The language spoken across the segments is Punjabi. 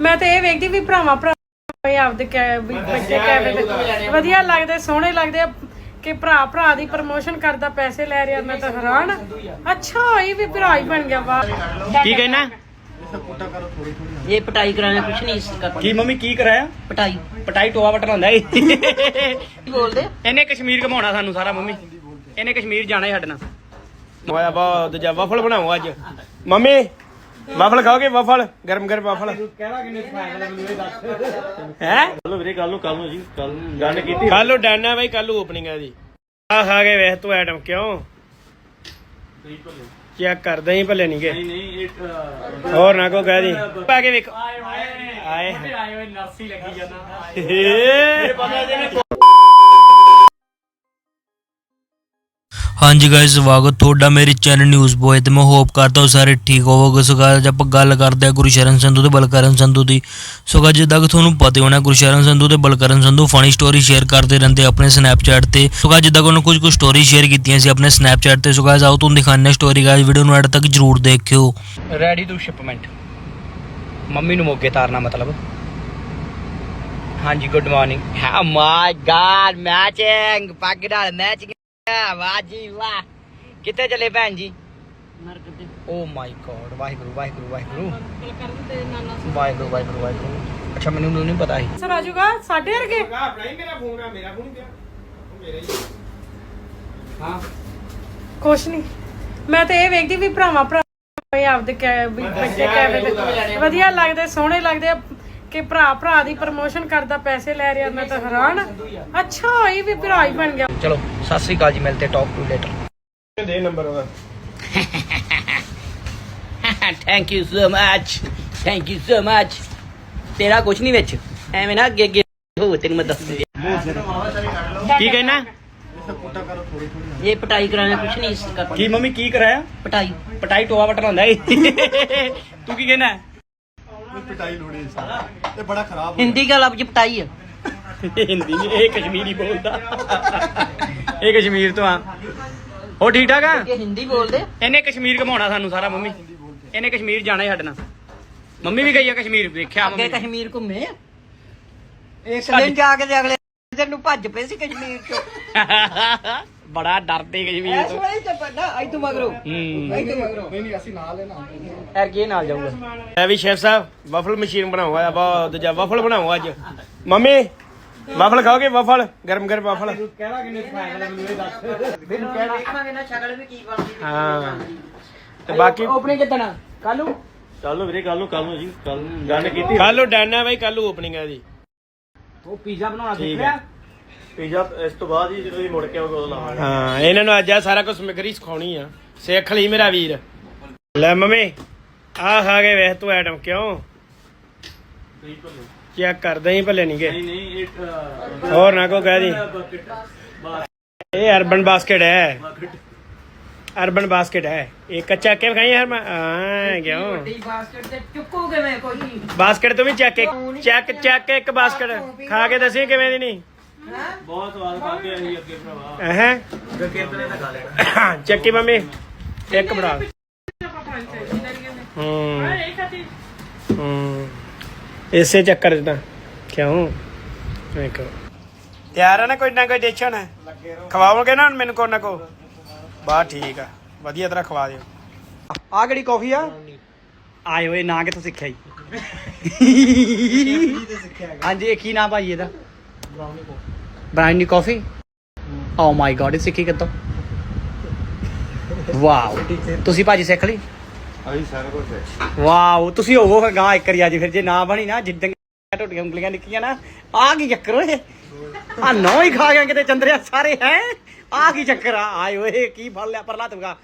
ਮੈਂ ਤੇ ਇਹ ਵੇਖਦੀ ਵੀ ਭਰਾਵਾਂ ਭਰਾ ਇਹ ਆਪਦੇ ਕੈ ਵੀ ਬੱਚੇ ਕੈਮਰੇ ਤੇ ਵਧੀਆ ਲੱਗਦੇ ਸੋਹਣੇ ਲੱਗਦੇ ਆ ਕਿ ਭਰਾ ਭਰਾ ਦੀ ਪ੍ਰਮੋਸ਼ਨ ਕਰਦਾ ਪੈਸੇ ਲੈ ਰਿਹਾ ਮੈਂ ਤਾਂ ਹੈਰਾਨ। ਆ। ਅੱਛਾ ਇਹ ਵੀ ਭਰਾ ਹੀ ਬਣ ਗਿਆ ਵਾਹ। ਕੀ ਕਹਿਣਾ? ਇਹ ਪਟਾਈ ਕਰਾਣਾ ਕੁਛ ਨਹੀਂ ਇਸ ਕਰ ਕੀ ਮੰਮੀ ਕੀ ਕਰਾਇਆ? ਪਟਾਈ। ਪਟਾਈ ਟੋਆ ਵਟਣ ਹੁੰਦਾ ਏ ਕੀ ਬੋਲਦੇ? ਇਹਨੇ ਕਸ਼ਮੀਰ ਘਮਾਉਣਾ ਸਾਨੂੰ ਸਾਰਾ ਮੰਮੀ। ਇਹਨੇ ਕਸ਼ਮੀਰ ਜਾਣਾ ਸਾਡੇ ਨਾਲ ਹੋਇਆ ਬਾ ਦੂਜਾ ਵਫਲ ਬਣਾਓ ਅੱਜ। ਮੰਮੀ ਵਫਲ ਖਾਓਗੇ ਵਫਲ ਗਰਮ ਗਰਮ ਵਫਲ ਹੈ? ਚਲੋ ਵੀਰੇ ਕੱਲ ਨੂੰ ਕੱਲ ਨੂੰ ਜੀ ਕੱਲ ਨੂੰ ਡਨ ਕੀਤੀ। ਕੱਲ ਨੂੰ ਡਨ ਹੈ ਬਾਈ ਕੱਲ ਨੂੰ ਓਪਨਿੰਗ ਹੈ ਦੀ ਆ ਖਾ ਕੇ ਵੇਖ ਤੂੰ ਐਟਮ ਕਿਉਂ? ਚੈੱਕ ਕਰਦੇ ਹੀ ਭੱਲੇ ਨਹੀਂ ਗਏ। ਨਹੀਂ ਨਹੀਂ ਇੱਕ ਹੋਰ ਨਾ ਕੋ ਕਹਿ ਦੀ। ਪਾ ਕੇ ਵੇਖ। ਆਏ ਆਏ। ਹੋਏ ਨਰਸੀ ਲੱਗੀ ਜਾਂਦਾ। ਏ ਹਾਂਜੀ ਗਾਇਸ ਸਵਾਗਤ ਤੁਹਾਡਾ ਮੇਰੇ ਚੈਨਲ ਨਿਊਜ਼ ਬੋਏ ਤੇ। ਮੈਂ ਹੋਪ ਕਰਦਾ ਹਾਂ ਸਾਰੇ ਠੀਕ ਹੋਵੋਗੇ। ਸੋ guys, ਆਪਾਂ ਗੱਲ ਕਰਦੇ ਹਾਂ ਗੁਰਸ਼ਰਨ ਸੰਧੂ ਤੇ ਬਲਕਰਨ ਸੰਧੂ ਦੀ। ਸੋ guys, ਜਿੱਦਾਂ ਕਿ ਤੁਹਾਨੂੰ ਪਤਾ ਹੀ ਹੋਣਾ ਗੁਰਸ਼ਰਨ ਸੰਧੂ ਤੇ Balkaran Sandhu funny story share ਕਰਦੇ ਰਹਿੰਦੇ ਆਪਣੇ ਸਨੈਪਚੈਟ ਤੇ। ਸੋ guys, ਜਿੱਦਾਂ ਕਿ ਉਹਨਾਂ ਕੁਝ ਕੁ ਸਟੋਰੀ ਸ਼ੇਅਰ ਕੀਤੀਆਂ ਸੀ ਆਪਣੇ ਸਨੈਪਚੈਟ ਤੇ। ਸੋ guys, ਆਓ ਤੁਹਾਨੂੰ ਦਿਖਾਉਂਦੇ ਸਟੋਰੀ ਗਾਇਸ ਵੀਡੀਓ ਨੂੰ ਐਡ ਤੱਕ ਜਰੂਰ ਦੇਖਿਓ। ਰੈਡੀ ਟੂ ਸ਼ਿਪਮੈਂਟ ਮੰਮੀ ਨੂੰ ਮੋਗੇ ਤਾਰਨਾ ਮਤਲਬ। ਹਾਂਜੀ good morning my god matching ਪੱਗ ਨਾਲ ਮੈਚਿੰਗ ਵਾਹ ਜੀ ਵਾਹ। ਕਿੱਥੇ ਚੱਲੇ ਭੈਣ ਜੀ? ਨਰਕ ਦੇ oh my God Waheguru Waheguru. Waheguru Waheguru Waheguru Waheguru. ਅੱਛਾ ਮੈਨੂੰ ਨਹੀਂ ਪਤਾ ਸੀ। ਸਰ ਆਜੂਗਾ ਸਾਡੇ ਵਰਗੇ? ਆਪਣਾ ਹੀ ਮੇਰਾ ਫੋਨ ਆ ਮੇਰਾ ਫੋਨ ਪਿਆ ਮੇਰਾ ਹੀ ਹਾਂ। ਕੁਛ ਨਹੀਂ। ਮੈਂ ਤੇ ਇਹ ਵੇਖਦੀ ਵੀ ਭਰਾਵਾਂ ਭਰਾ ਇਹ ਆਪਦੇ ਕੈ ਵੀ ਬੱਚੇ ਕੈਮਰੇ ਤੇ ਵਧੀਆ ਲੱਗਦੇ ਸੋਹਣੇ ਲੱਗਦੇ ਆ। ਕਿ ਭਰਾ ਭਰਾ ਦੀ ਪ੍ਰਮੋਸ਼ਨ ਕਰਦਾ ਪੈਸੇ ਲੈ ਰਿਹਾ ਮੈਂ ਤਾਂ ਹੈਰਾਨ। ਅੱਛਾ ਇਹ ਵੀ ਭਰਾ ਹੀ ਬਣ ਗਿਆ। ਚਲੋ ਸਤਿ ਸ੍ਰੀ ਅਕਾਲ ਜੀ ਮਿਲਤੇ ਟਾਕ ਟੂ ਲੇਟਰ ਦੇ ਨੰਬਰ ਉਹਦਾ। Thank you so much thank you so much ਤੇਰਾ ਕੁਛ ਨਹੀਂ ਵਿੱਚ ਐਵੇਂ ਨਾ ਅੱਗੇ ਅੱਗੇ ਹੋ ਤੈਨੂੰ ਮੈਂ ਦੱਸ ਦਿਆਂ ਕੀ ਕਹਿਣਾ? ਇਹ ਪਟਾਈ ਕਰਾਣਾ ਕੁਛ ਨਹੀਂ ਇਸ ਕਰ ਕੀ ਮੰਮੀ ਕੀ ਕਰਾਇਆ? ਪਟਾਈ। ਪਟਾਈ ਟੋਆ ਵਟਣ ਹੁੰਦਾ ਏ। ਤੂੰ ਕੀ ਕਹਿਣਾ? ਪਿਟਾਈ ਲੋੜੀ ਸਾਰਾ ਇਹ ਬੜਾ ਖਰਾਬ ਹਿੰਦੀ ਦਾ ਲਫ਼ਜ਼ ਪਟਾਈ ਆ। ਹਿੰਦੀ ਨਹੀਂ ਇਹ ਕਸ਼ਮੀਰੀ ਬੋਲਦਾ। ਇਹ ਕਸ਼ਮੀਰ ਤੋਂ ਆ। ਹੋ ਠੀਕ ਠਾਕ ਆ? ਇਹ ਹਿੰਦੀ ਬੋਲਦੇ। ਇਹਨੇ ਕਸ਼ਮੀਰ ਘਮਾਉਣਾ ਸਾਨੂੰ ਸਾਰਾ ਮੰਮੀ। ਇਹਨੇ ਕਸ਼ਮੀਰ ਜਾਣਾ ਈ ਸਾਡੇ ਨਾਲ। ਮੰਮੀ ਵੀ ਗਈ ਆ ਕਸ਼ਮੀਰ ਵੇਖਿਆ ਅੱਗੇ ਮੰਮੀ ਕਸ਼ਮੀਰ ਘੁੰਮੇ ਇੱਕ ਸਾਡੀ- ਦਿਨ ਜਾ ਕੇ ਤੇ ਅਗਲੇ ਦਿਨ ਨੂੰ ਭੱਜ ਪਏ ਸੀ ਕਸ਼ਮੀਰ ਚੋਂ। ਬੜਾ ਡਰਦੇ ਕਸ਼ਮੀਰ ਇਸ ਤੋਂ ਵੇਲੇ ਤੇ ਪਤਾ ਅੱਜ ਤੋਂ ਮਗਰੋਂ। ਹੂੰ। ਅੱਜ ਤੋਂ ਮਗਰੋਂ। ਐਰ ਕੀ ਨਾਲ ਜਾਊਗਾ? ਐ ਵੀ ਸ਼ੈਫ ਸਾਹਿਬ ਵਫਲ ਮਸ਼ੀਨ ਬਣਾਓ ਆ ਬਹੁਤ ਦੂਜਾ ਵਫਲ ਬਣਾਓ ਅੱਜ। ਮੰਮੀ ਵਫਲ ਖਾਓਗੇ? ਵਫਲ ਗਰਮ ਗਰਮ ਵਫਲ। ਵੇਖਾਂਗੇ ਨਾ ਸ਼ਕਲ ਵੀ ਕੀ ਬਣਦੀ ਹਾਂ। ਤੇ ਬਾਕੀ ਓਪਨਿੰਗ ਕਿਦਾਂ ਕੱਲ ਨੂੰ? ਚਲੋ ਵੀਰੇ ਕੱਲ ਨੂੰ ਕੱਲ ਨੂੰ ਜੀ ਕੱਲ ਨੂੰ ਡਨ ਕੀਤੀ। ਕੱਲ ਨੂੰ ਡਨ ਹੈ ਬਾਈ ਕੱਲ ਨੂੰ ਓਪਨਿੰਗ ਹੈ ਦੀ ਉਹ ਪੀਜ਼ਾ ਬਣਾਉਣਾ ਠੀਕ ਹੈ ਪੀਜ਼ਾ ਇਸ ਤੋਂ ਬਾਅਦ ਹੀ ਜਦੋਂ ਇਹ ਮੁੜ ਕੇ ਆਓਗੇ ਉਦੋਂ ਲਾਵਾਂਗੇ ਹਾਂ। ਇਹਨਾਂ ਨੂੰ ਅੱਜ ਆ ਸਾਰਾ ਕੁਝ ਸਮਗਰੀ ਸਿਖਾਉਣੀ ਆ। ਸਿੱਖ ਲਈ ਮੇਰਾ ਵੀਰ। ਲੈ ਮੰਮੀ ਆ ਖਾ ਕੇ ਵੇਖ ਤੂੰ ਐਟਮ ਕਿਉਂ? ਚੈੱਕ ਕਰਦੇ ਹੀ ਭੱਲੇ ਨਹੀਂ ਗਏ ਨਹੀਂ ਨਹੀਂ ਇੱਕ ਹੋਰ ਨਾ ਕੋ ਕਹਿ ਦੀ। ਇਹ ਅਰਬਨ ਬਾਸਕਟ ਹੈ। ਅਰਬਨ ਬਾਸਕਟ ਹੈ। ਇਹ ਕੱਚਾ ਕੇ ਖਾਈ ਯਾਰ ਮੈਂ ਹਾਂ ਕਿਉਂ? ਵੱਡੀ ਬਾਸਕਟ ਤੇ ਚੁੱਕੋਗੇ ਮੈਂ ਕੋਈ। ਬਾਸਕਟ ਤੂੰ ਵੀ ਚੈੱਕ ਚੈੱਕ ਚੈੱਕ ਇੱਕ ਬਾਸਕਟ ਖਾ ਕੇ ਦੱਸੀ ਕਿਵੇਂ ਦੀ ਨਹੀਂ ਬਹੁਤ ਸਵਾਦ ਖਾ ਕੇ ਅਸੀਂ ਅੱਗੇ ਭਰਾਵਾ। ਹੈ? ਕੀਰਤਨੇ ਦਾ ਖਾ ਲੈਣਾ। ਚੱਕੀ ਮੰਮੀ ਇੱਕ ਬਣਾ ਹੂੰ। ਹੂੰ ਇਸੇ ਚੱਕਰ ਚ ਤਾਂ। ਕਿਉਂ? ਵੇਖੋ ਤਿਆਰ ਹੈ ਨਾ ਕੋਈ ਨਾ ਕੋਈ ਡਿਸ਼ ਹੈ ਖਵਾਓਗੇ ਨਾ ਹੁਣ ਮੈਨੂੰ ਕੋ ਨਾ ਕੋ? ਬਾ ਠੀਕ ਆ। ਵਧੀਆ ਤਰ੍ਹਾਂ ਖਵਾ ਦਿਓ। ਆ ਕਿਹੜੀ ਕਾਫੀ ਆ? ਆਏ ਓਏ ਨਾ ਕਿਥੋਂ ਸਿੱਖਿਆ ਜੀ? ਹਾਂਜੀ ਇਹ ਕੀ ਨਾਮ ਭਾਈ ਇਹਦਾ? ਬ੍ਰਾਊਨੀ ਕਾਫੀ ਓ ਮਾਈ ਗॉड ਇਹ ਸਿੱਖੀ ਕਿੱਥੋਂ? ਵਾਓ ਤੁਸੀਂ ਭਾਜੀ ਸਿੱਖ ਲਈ? ਅਸੀਂ ਸਾਰਾ ਕੁਝ ਵਾਓ ਤੁਸੀਂ ਹੋਵੋ ਫਿਰ ਗਾਂ ਇੱਕ ਵਾਰੀ ਅੱਜ ਫਿਰ। ਜੇ ਨਾ ਬਣੀ ਨਾ ਜਿੱਦਾਂ ਟੁੱਟੀਆਂ ਉਂਗਲੀਆਂ ਨਿੱਕੀਆਂ ਨਾ ਆ ਕੀ ਚੱਕਰ ਓਏ? ਆ ਨੌ ਹੀ ਖਾ ਗਏ ਕਿਤੇ ਚੰਦਰਿਆ ਸਾਰੇ ਹੈ? ਆ ਕੀ ਚੱਕਰ ਆ? ਆਏ ਓਏ ਕੀ ਫੜ ਲਿਆ ਪਰਲਾ ਤੁਗਾ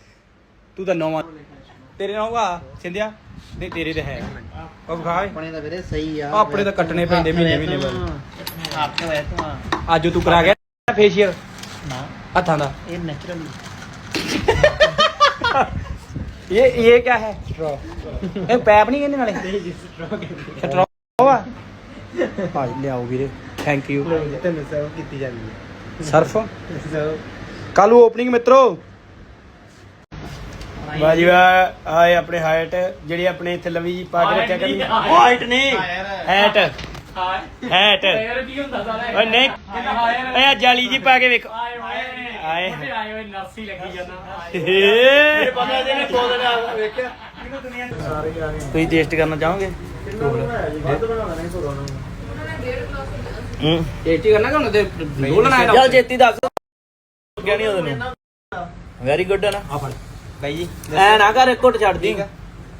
ਤੂੰ ਤਾਂ ਨੌਵਾਂ। ਤੇਰੇ ਨਾਲ ਹੋਗਾ ਸਿੰਧਿਆ? ਨਹੀਂ ਤੇਰੇ ਤੇ ਹੈ। ਉਹ ਖਾ। ਆਪਣੇ ਦਾ ਵੀਰੇ ਸਹੀ ਆ। ਆਪਣੇ ਤਾਂ ਕੱਟਣੇ ਪੈਂਦੇ ਮਹੀਨੇ ਮਹੀਨੇ ਬਾਅਦ। ਹੋਇਆ ਅੱਜ ਤੂੰ ਕਰਾ ਗਿਆ ਫੇਸ਼ੀਅਲ ਨਾ। ਹੱਥਾਂ ਦਾ। ਇਹ ਨੈਚੁਰਲ ਇਹ ਇਹ ਕੀ ਹੈ? ਸਟ੍ਰੋ ਇਹ ਪੈਪ ਨਹੀਂ ਇਹਦੇ ਨਾਲੇ? ਨਹੀਂ ਜੀ ਸਟ੍ਰੋ ਆ। ਭਾਈ ਲਿਆਓ ਵੀਰੇ। ਥੈਂਕ ਯੂ ਤੈਨੂੰ ਸਭ ਕੀਤੀ ਜਾਂਦੀ ਹੈ ਸਰਫ ਸਭ ਕੱਲ ਓਪਨਿੰਗ ਮਿੱਤਰੋ। ਵਾਹ ਜੀ ਆਏ ਆਪਣੇ ਹਾਈਟ ਜਿਹੜੀ ਆਪਣੇ ਇੱਥੇ ਲਵੀ ਜੀ ਪਾ ਰੱਖਿਆ ਕਰਨੀ। ਹਾਈਟ ਨਹੀਂ। ਹਾਈਟ ਹੈਟ ਹੈਟ ਕੀ ਹੁੰਦਾ ਸਾਰਾ ਓਏ ਨਹੀਂ। ਇਹ ਜਾਲੀ ਜੀ ਪਾ ਕੇ ਵੇਖੋ। ਆਏ ਆਏ ਹੋਏ ਨਰਸੀ ਲੱਗੀ ਜਾਂਦਾ। ਏ ਪਤਾ ਜਿਹਨੇ ਦੋ ਦਿਨ ਵੇਖਿਆ? ਤੁਸੀਂ ਟੇਸਟ ਕਰਨਾ ਚਾਹੋਗੇ? ਹੂੰ। ਟੇਸਟੀ ਕਰਨਾ ਕਿ ਹੁਣ ਤੇ ਡੋਲਣਾ ਹੈ ਚੱਲ ਜੇਤੀ ਦੱਸ। ਨਹੀਂ ਉਹਦੇ ਨੂੰ? ਵੈਰੀ ਗੁੱਡ ਨਾ। ਆ ਫੜ। ਬਾਈ ਜੀ ਐ ਨਾ ਕਰ ਇੱਕ ਘੁੱਟ ਛੱਡ ਦੀ।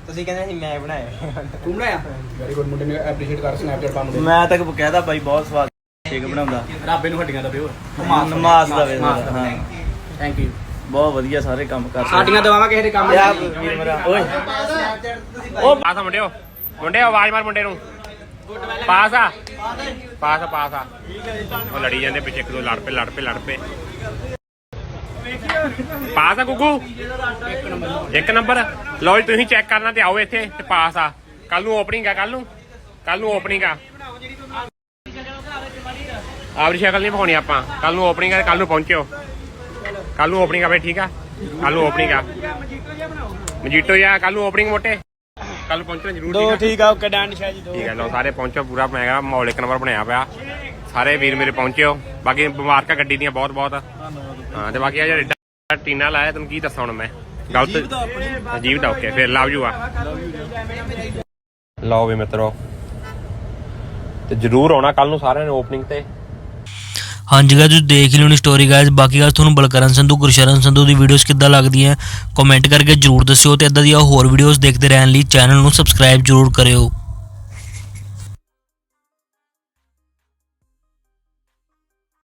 ਤੁਸੀਂ ਕਹਿੰਦੇ ਸੀ ਮੈਂ ਬਣਾਇਆ। ਤੂੰ ਬਣਾਇਆ? ਵੈਰੀ ਗੁੱਡ ਮੁੰਡੇ ਨੂੰ ਐਪਰੀਸ਼ੀਏਟ ਕਰ ਸਨੈਪਚੈਟ ਪਾ ਨੂੰ ਮੈਂ ਤੱਕ ਕਹਿਦਾ ਬਾਈ ਬਹੁਤ ਸਵਾਦ ਸ਼ੇਕ ਬਣਾਉਂਦਾ। ਰੱਬੇ ਨੂੰ ਹੱਡੀਆਂ ਦਾ ਪਿਓ ਨਮਾਜ਼ ਦਾ ਵੇ ਹਾਂ। ਥੈਂਕ ਯੂ ਬਹੁਤ ਵਧੀਆ ਸਾਰੇ ਕੰਮ ਕਰ ਸਾਡੀਆਂ ਦਵਾਵਾਂ ਕਿਸੇ ਦੇ ਕੰਮ ਨਹੀਂ ਵੀਰ ਮੇਰਾ ਓਏ। ਉਹ ਪਾਸ ਆ ਮੁੰਡਿਓ। ਮੁੰਡਿਓ ਆਵਾਜ਼ ਮਾਰ ਮੁੰਡੇ ਨੂੰ। ਪਾਸ ਆ। ਪਾਸ ਆ ਪਾਸ ਆ। ਉਹ ਲੜੀ ਜਾਂਦੇ ਪਿੱਛੇ ਇੱਕ ਦੋ ਲੜ ਪਏ ਲੜ ਪਏ ਲੜ ਪਏ। ਪਾਸ ਆ ਗੁੱਗੂ? ਇੱਕ ਨੰਬਰ। ਲਓ ਜੀ ਤੁਸੀਂ ਚੈੱਕ ਕਰਨਾ ਤੇ ਆਓ ਇੱਥੇ ਤੇ ਪਾਸ ਆ। ਕੱਲ ਨੂੰ ਓਪਨਿੰਗ ਆ ਕੱਲ ਨੂੰ? ਕੱਲ ਨੂੰ ਓਪਨਿੰਗ ਆ। ਆਪਣੀ ਸ਼ਕਲ ਨਹੀਂ ਵਿਖਾਉਣੀ ਆਪਾਂ। ਕੱਲ ਨੂੰ ਓਪਨਿੰਗ ਆ ਕੱਲ ਨੂੰ ਪਹੁੰਚਿਓ। ਕੱਲ ਨੂੰ ਓਪਨਿੰਗ ਆ ਬਈ ਠੀਕ ਆ? ਕੱਲ ਨੂੰ ਓਪਨਿੰਗ ਆ। ਮਜੀਟੋ ਜਾਂ ਕੱਲ ਨੂੰ ਓਪਨਿੰਗ ਮੋਟੇ। ਕੱਲ ਪਹੁੰਚਣਾ ਜ਼ਰੂਰ ਦੋ ਠੀਕ ਆ? ਆ ਓਕੇ ਡਨ ਸ਼ਾਹ ਜੀ ਦੋ। ਠੀਕ ਹੈ ਲੋ ਸਾਰੇ ਪਹੁੰਚੋ ਪੂਰਾ। ਬਣਾਇਆ ਮਾਹੌਲ ਇੱਕ ਨੰਬਰ ਬਣਿਆ ਪਿਆ। ਸਾਰੇ ਵੀਰ ਮੇਰੇ ਪਹੁੰਚਿਓ। ਬਾਕੀ ਮੁਬਾਰਕਾਂ ਗੱਡੀ ਦੀਆਂ ਬਹੁਤ ਬਹੁਤ ਹਾਂ ਤੇ ਬਾਕੀ ਆ ਜਿਹੜਾ ਟੀਨਾ ਲਾਇਆ ਤੈਨੂੰ ਕੀ ਦੱਸਾਂ ਹੁਣ ਮੈਂ? ਗਲਤ ਅਜੀਬ ਦਾ ਓਕੇ ਫਿਰ ਲਵ ਯੂ ਆ। ਲਓ ਵੀ ਮਿੱਤਰੋ। ਤੇ ਜਰੂਰ ਆਉਣਾ ਕੱਲ ਨੂੰ ਸਾਰਿਆਂ ਨੇ ਓਪਨਿੰਗ ਤੇ। ਹਾਂਜੀ ਗਾਇਸ ਤੁਸੀਂ ਦੇਖ ਲਿਓ ਨੀ ਸਟੋਰੀ ਗਾਇਸ ਬਾਕੀ ਗਾਇਸ ਤੁਹਾਨੂੰ ਬਲਕਰਨ ਸੰਧੂ ਗੁਰਸ਼ਰਨ ਸੰਧੂ ਦੀ ਵੀਡੀਓਜ਼ ਕਿੱਦਾਂ ਲੱਗਦੀਆਂ ਕਮੈਂਟ ਕਰਕੇ ਜਰੂਰ ਦੱਸਿਓ ਤੇ ਇਦਾਂ ਦੀਆਂ ਹੋਰ ਵੀਡੀਓਜ਼ ਦੇਖਦੇ ਰਹਿਣ ਲਈ ਚੈਨਲ ਨੂੰ ਸਬਸਕ੍ਰਾਈਬ ਜਰੂਰ ਕਰਿਓ।